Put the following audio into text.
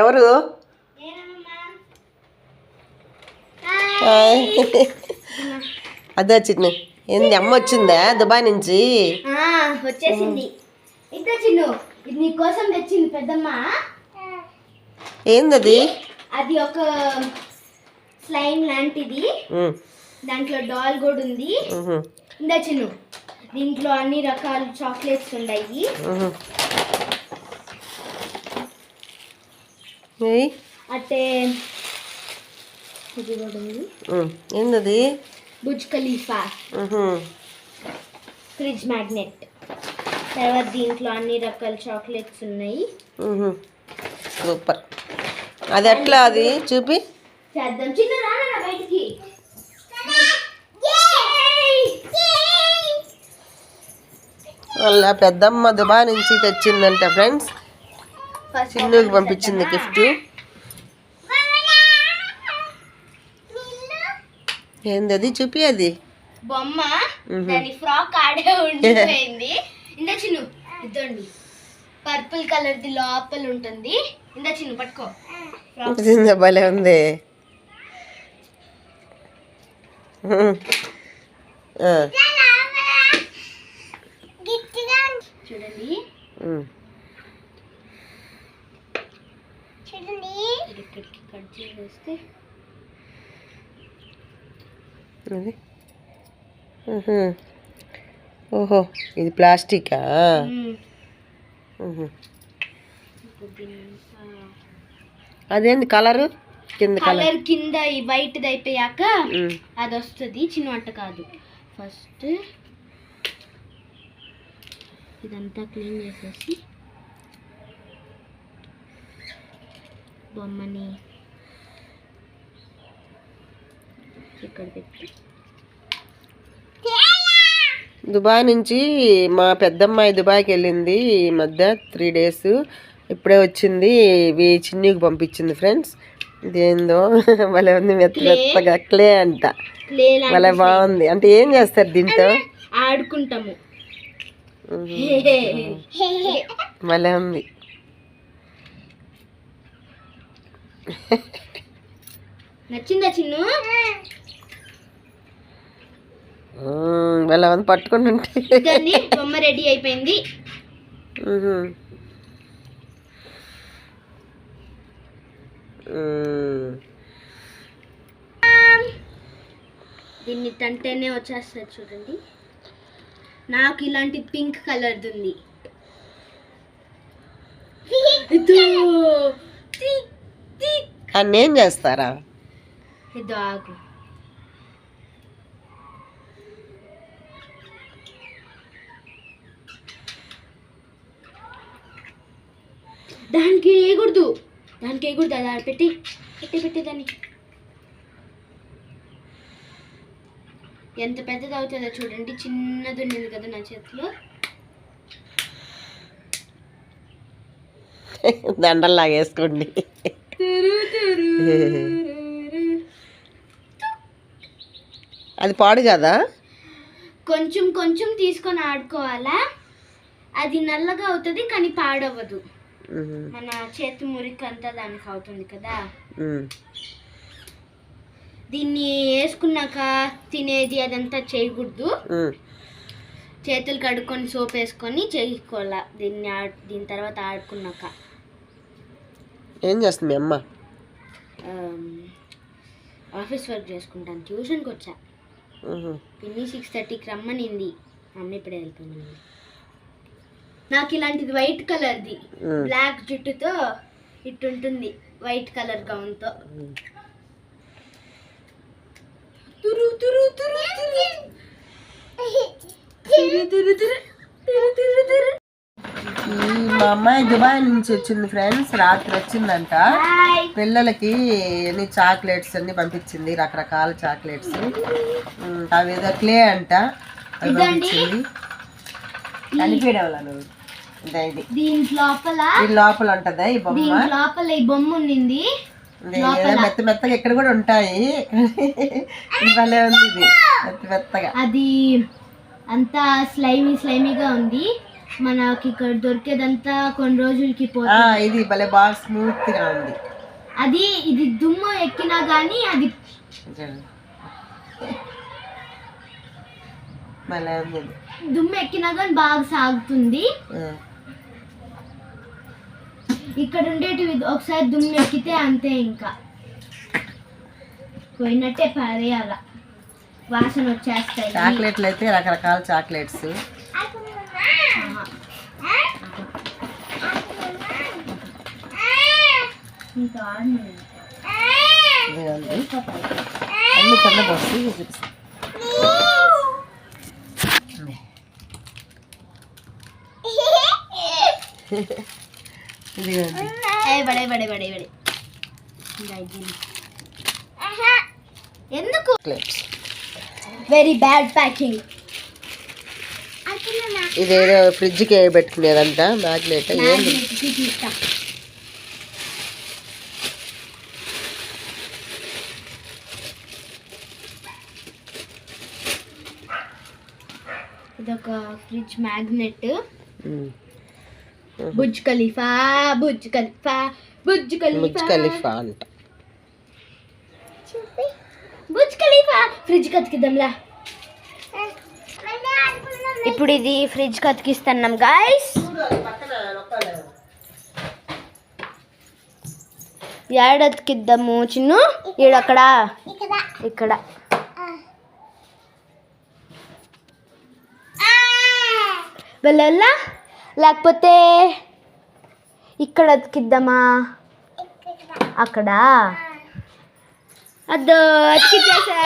ఎవరు. అదే చిన్న. ఏంది అమ్మ వచ్చిందా దుబాయ్ నుంచి? వచ్చేసింది. ఇంకా చిన్ను ఇది నీ కోసం తెచ్చింది పెద్దమ్మ. ఏంది అది అది ఒక స్లైమ్ లాంటిది. దాంట్లో డాల్ కూడా ఉంది. ఇందా చిన్ను దీంట్లో అన్ని రకాల చాక్లెట్స్ ఉన్నాయి. అట్టే. ఏందది? Burj Khalifa. Fridge magnet. తర్వాత దీంట్లో అన్ని రకాల చాక్లెట్స్ ఉన్నాయి. సూపర్. అది ఎట్లా అది? చూపి. చేద్దాం. చిన్న రానా బయటికి. వాళ్ళ పెద్దమ్మ దుబాయ్ నుంచి తెచ్చిందంట ఫ్రెండ్స్. చిన్నుకి పంపించింది గిఫ్ట్ ఏంది అది? చూపి అది. బొమ్మ. మ్మ్. దాని ఫ్రాక్ ఆడే ఉండిపోయింది. ఇందా చిన్ను ఇద్దండి. పర్పుల్ కలర్ ది లోపల ఉంటుంది. ఇందా చిన్ను పట్టుకో. భలే ఉంది. చూడండి. చూడండి ఇక్కడికి కట్ చేసేస్తే. అది. ఉహు. ఓహో ఇది ప్లాస్టికా? అదేంది కలరు? కింద కలర్. కింద ఈ వైట్ అయిపోయాక. అది వస్తుంది చిన్న వంట కాదు. ఫస్ట్ ఇదంతా క్లీన్ చేసేసి బొమ్మని ఇక్కడ పెట్టి. దుబాయ్ నుంచి మా పెద్దమ్మాయి దుబాయ్కి వెళ్ళింది ఈ మధ్య త్రీ డేస్. ఇప్పుడే వచ్చింది ఇవి చిన్నికి పంపించింది ఫ్రెండ్స్. ఇదేందో భలే ఉంది మెత్త మెత్తగా. క్లే అంట. భలే బాగుంది. అంటే ఏం చేస్తారు దీంతో? ఆడుకుంటాము. భలే ఉంది. నచ్చిందా చిన్ను? ఉంది పట్టుకుంటుంటే బొమ్మ రెడీ అయిపోయింది. దీన్ని తంటేనే వచ్చేస్తుంది చూడండి. నాకు ఇలాంటి పింక్ కలర్ది ఉంది. అన్నీ ఏం చేస్తారా దానికి వేయకూడదు. దానికి వేయకూడదు. అది పెట్టి పెట్టి పెట్టి దాన్ని. ఎంత పెద్దది అవుతుందో చూడండి. చిన్నది ఉండేది కదా నా చేతిలో. దండల్లాగా వేసుకోండి అది పాడు కదా? కొంచెం కొంచెం తీసుకొని ఆడుకోవాలా? అది నల్లగా అవుతుంది కానీ పాడవ్వదు. ఉహు. మన చేతి మురికి అంతా దానికి అవుతుంది కదా. దీన్ని వేసుకున్నాక తినేది అదంతా చేయకూడదు. చేతులు కడుక్కొని సోప్ వేసుకొని చేసుకోవాలా దీన్ని దీని తర్వాత ఆడుకున్నాక. ఏం చేస్తుంది అమ్మ? ఆఫీస్ వర్క్ చేసుకుంటాను. ట్యూషన్కి వచ్చా. పిన్ని సిక్స్ థర్టీకి రమ్మనింది. అమ్మ ఇప్పుడే వెళ్తుంది నాకు ఇలాంటిది వైట్ కలర్ది. బ్లాక్ జుట్టుతో ఇటు ఉంటుంది వైట్ కలర్ గౌన్తో తురు తురు తురు తురు. తురు తురు తురు. తురు తురు తురు. ఈ మా అమ్మాయి దుబాయ్ నుంచి వచ్చింది ఫ్రెండ్స్ రాత్రి వచ్చిందంట. పిల్లలకి అన్ని చాక్లెట్స్ అన్ని పంపించింది రకరకాల చాక్లెట్స్. అవి ఏదో క్లే అంట అవి. పంపించింది. ఇది దీని లోపల ఈ లోపల ఉంటదా ఈ బొమ్మ? లోపల ఈ బొమ్మ ఉండింది మెత్త మెత్తగా ఇక్కడ కూడా ఉంటాయి. భలే ఉంది ఇది. మెత్త మెత్తగా. అది అంతా స్లైమీ స్లైమీగా ఉంది. మనకి ఇక్కడ దొరికేదంతా కొన్ని రోజులకి ఆ, పోతుంది ఇది భలే బాగా స్మూత్గా ఉంది. అది ఇది దుమ్ము ఎక్కినా గానీ అది చూడండి. భలే ఉంది. ఇది. దుమ్ము ఎక్కినా గానీ బాగా సాగుతుంది. ఆ, ఇక్కడ ఉండేటివి ఒకసారి దుమ్ము ఎక్కితే అంతే ఇంకా. పోయినట్టే పడేయాల వాసన వచ్చేస్తాయి చాక్లెట్లు అయితే రకరకాల చాక్లెట్స్. అన్ని కింద పోసి చూపిస్తాను ఇదిగోండి ఏ బడే బడే బడే బడే ఇంకా ఇది. ఎందుకు చాక్లెట్స్ వెరీ బ్యాడ్ ప్యాకింగ్ ఇదేదో ఫ్రిడ్జ్కి పెట్టుకునేదంట. మ్యాగ్నెట్ ఏంది? ఇదొక ఫ్రిడ్జ్ మ్యాగ్నెట్ ఉమ్. బుజ్ ఖలీఫా బుజ్ ఖలీఫా బుజ్ ముజ్ ఖలీఫా ఖలీఫా అంట. బుజ్ ఖలీఫా ఫ్రిడ్జ్ కతికిద్దాంలా ఇప్పుడు ఇది ఫ్రిడ్జ్ కతికిస్తున్నాం గాయస్ ఏడ అతికిద్దాము చిన్ను. ఈడక్కడ ఇక్కడ. వెళ్ళా లేకపోతే ఇక్కడ అతికిద్దామా? అక్కడ. అద్దో అతికిచ్చేసాం.